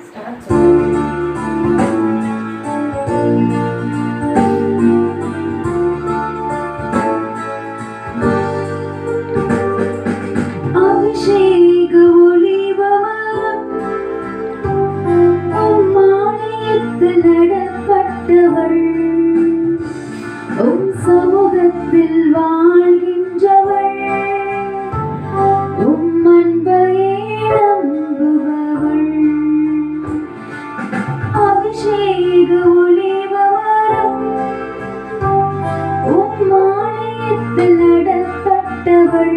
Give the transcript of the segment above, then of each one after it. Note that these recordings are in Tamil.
സ്റ്റാർട്ട് നടപ്പെട്ടവൾ இதயத்தில் அடப்பட்டவள்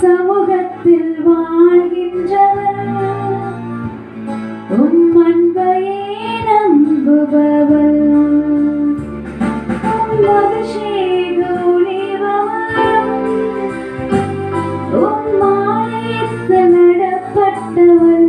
சமூகத்தில் வாழ்கின்றவர். உம் அன்பையே நம்புபவர். உம் அபிஷேக நடப்பட்டவர்.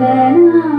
then I